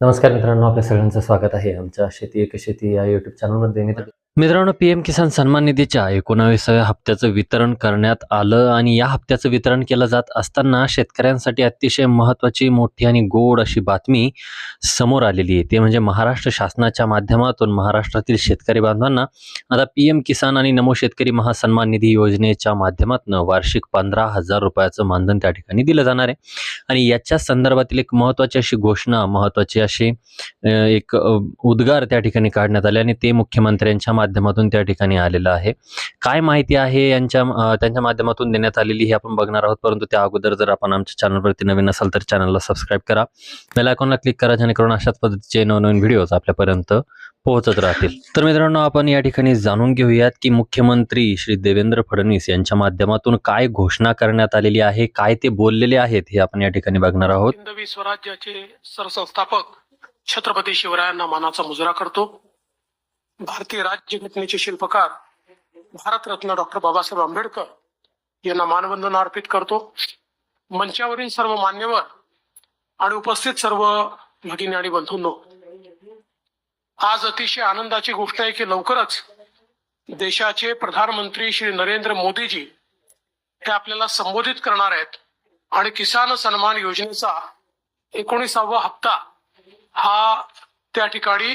नमस्कार मित्रांनो आपल्या सगळ्यांचं स्वागत आहे आमच्या शेती एक शेती या युट्यूब चॅनलमध्ये मी मित्रांनो पी एम किसान सन्मान निधीच्या एकोणावीसाव्या हप्त्याचं वितरण करण्यात आलं आणि या हप्त्याचं वितरण केलं जात असताना शेतकऱ्यांसाठी अतिशय महत्त्वाची मोठी आणि गोड अशी बातमी समोर आलेली आहे. ते म्हणजे महाराष्ट्र शासनाच्या माध्यमातून महाराष्ट्रातील शेतकरी बांधवांना आता पी एम किसान आणि नमो शेतकरी महासन्मान निधी योजनेच्या माध्यमातून वार्षिक पंधरा हजार रुपयाचं मानधन त्या ठिकाणी दिलं जाणार आहे. आणि याच्या संदर्भातील एक महत्त्वाची अशी घोषणा महत्त्वाची अशी एक उद्गार त्या ठिकाणी काढण्यात आले आणि ते मुख्यमंत्र्यांच्या माध्यमातून त्या ठिकाणी आलेलं आहे. काय माहिती आहे यांच्या त्यांच्या माध्यमातून देण्यात आलेली हे आपण बघणार आहोत. परंतु त्या अगोदर जर आपण आमच्या चॅनलवरती नवीन असाल तर चॅनलला सबस्क्राईब करा. बेल आयकॉनला क्लिक करा जेणेकरून अशाच पद्धतीचे नवनवीन व्हिडिओज आपल्यापर्यंत पोहोचत राहतील. तर मित्रांनो आपण या ठिकाणी जाणून घेऊयात की मुख्यमंत्री श्री देवेंद्र फडणवीस यांच्या माध्यमातून काय घोषणा करण्यात आलेली आहे काय ते बोललेले आहेत हे आपण या ठिकाणी बघणार आहोत. हिंदवी स्वराज्याचे सरसंस्थापक छत्रपती शिवरायांना मानाचा मुजरा करतो. भारतीय राज्यघटनेचे शिल्पकार भारतरत्न डॉक्टर बाबासाहेब आंबेडकर यांना मानवंदना अर्पित करतो. मंचावरील सर्व मान्यवर आणि उपस्थित सर्व भगिनी आणि बंधूंनो आज अतिशय आनंदाची गोष्ट आहे की लवकरच देशाचे प्रधानमंत्री श्री नरेंद्र मोदीजी हे आपल्याला संबोधित करणार आहेत आणि किसान सन्मान योजनेचा एकोणीसावा हप्ता हा त्या ठिकाणी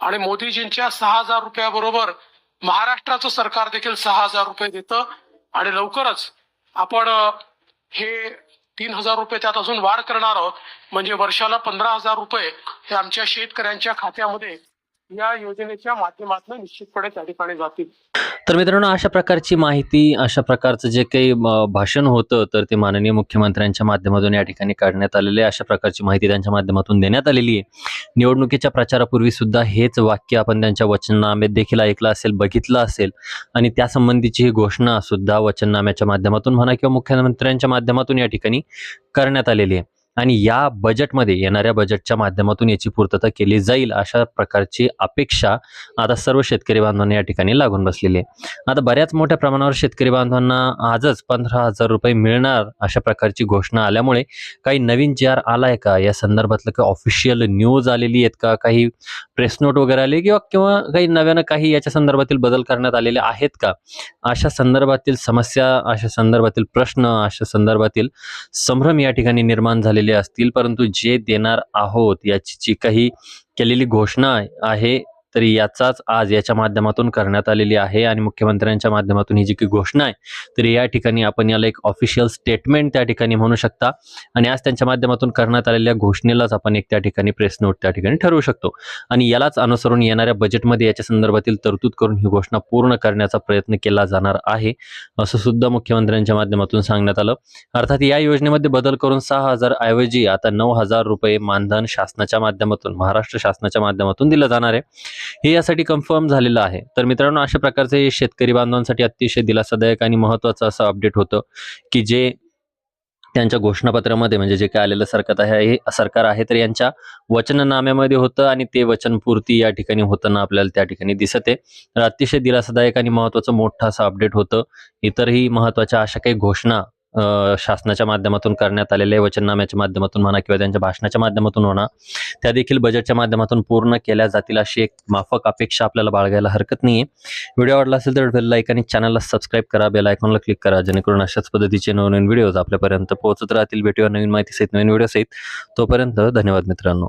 आणि मोदीजींच्या सहा हजार रुपयाबरोबर महाराष्ट्राचं सरकार देखील सहा हजार रुपये देतं. आणि लवकरच आपण हे तीन हजार रुपये त्यात अजून वाढ करणार आहोत. म्हणजे वर्षाला पंधरा हजार रुपये हे आमच्या शेतकऱ्यांच्या खात्यामध्ये या योजनेच्या माध्यमातून निश्चितपणे त्या ठिकाणी जातील. तर मित्रांनो अशा प्रकारची माहिती अशा प्रकारचं जे काही भाषण होतं तर ते माननीय मुख्यमंत्र्यांच्या माध्यमातून या ठिकाणी काढण्यात आलेले आहे. अशा प्रकारची माहिती त्यांच्या माध्यमातून देण्यात आलेली आहे निवडणुकीच्या प्रचारापूर्वी सुद्धा हेच वाक्य आपण त्यांच्या वचननाम्यात देखील ऐकलं असेल बघितलं असेल आणि त्यासंबंधीची ही घोषणा सुद्धा वचननाम्याच्या माध्यमातून म्हणा किंवा मुख्यमंत्र्यांच्या माध्यमातून या ठिकाणी करण्यात आलेली आहे आणि या बजेटमध्ये येणाऱ्या बजेटच्या माध्यमातून याची पूर्तता केली जाईल अशा प्रकारची अपेक्षा आता सर्व शेतकरी बांधवांना या ठिकाणी लागून बसलेली आहे. आता बऱ्याच मोठ्या प्रमाणावर शेतकरी बांधवांना आजच पंधरा हजार रुपये मिळणार अशा प्रकारची घोषणा आल्यामुळे काही नवीन जी आर आलाय का? या संदर्भातलं काही ऑफिशियल न्यूज आलेली आहेत का? काही प्रेस नोट वगैरे आले किंवा किंवा काही नव्यानं काही याच्या संदर्भातील बदल करण्यात आलेले आहेत का? अशा संदर्भातील समस्या अशा संदर्भातील प्रश्न अशा संदर्भातील संभ्रम या ठिकाणी निर्माण झालेले असतील परंतु जे देणार आहोत याची जी काही केलेली घोषणा आहे तर याचाच आज याच्या माध्यमातून करण्यात आलेली आहे आणि मुख्यमंत्र्यांच्या माध्यमातून ही जी काही घोषणा आहे तर या ठिकाणी आपण याला एक ऑफिशियल स्टेटमेंट त्या ठिकाणी म्हणू शकता. आणि आज त्यांच्या माध्यमातून करण्यात आलेल्या घोषणेलाच आपण एक त्या ठिकाणी प्रेस नोट त्या ठिकाणी ठरवू शकतो. आणि यालाच अनुसरून येणाऱ्या बजेटमध्ये याच्या संदर्भातील तरतूद करून ही घोषणा पूर्ण करण्याचा प्रयत्न केला जाणार आहे असं सुद्धा मुख्यमंत्र्यांच्या माध्यमातून सांगण्यात आलं. अर्थात या योजनेमध्ये बदल करून सहा हजार ऐवजी आता नऊ हजार रुपये मानधन शासनाच्या माध्यमातून महाराष्ट्र शासनाच्या माध्यमातून दिलं जाणार आहे. हे यासाठी कन्फर्म झालेलं आहे. तर मित्रांनो अशा प्रकारचे शेतकरी बांधवांसाठी अतिशय दिलासादायक आणि महत्त्वाचं असं अपडेट होतं की जे त्यांच्या घोषणापत्रामध्ये म्हणजे जे काय आलेलं सरकार आहे हे सरकार आहे तर यांच्या वचननाम्यामध्ये होतं आणि ते वचनपूर्ती या ठिकाणी होताना आपल्याला त्या ठिकाणी दिसत. आहे तर अतिशय दिलासादायक आणि महत्त्वाचं मोठं असं अपडेट होतं. इतरही महत्त्वाच्या अशा काही घोषणा शासनाच्या माध्यमातून करण्यात आलेल्या वचननाम्याच्या माध्यमातून म्हणा किंवा त्यांच्या भाषणाच्या माध्यमातून म्हणा त्या देखील बजेटच्या माध्यमातून पूर्ण केल्या जातील अशी एक माफक अपेक्षा आपल्याला बाळगायला हरकत नाही व्हिडिओ आवडला असेल तर लाईक आणि चॅनलला सबस्क्राईब करा बेल आयकॉनला क्लिक करा जेणेकरून अशाच पद्धतीचे नवनवीन व्हिडिओज आपल्यापर्यंत पोहोचत राहतील. भेटूया नवीन माहिती सहित नवीन व्हिडिओ सहित तोपर्यंत धन्यवाद मित्रांनो.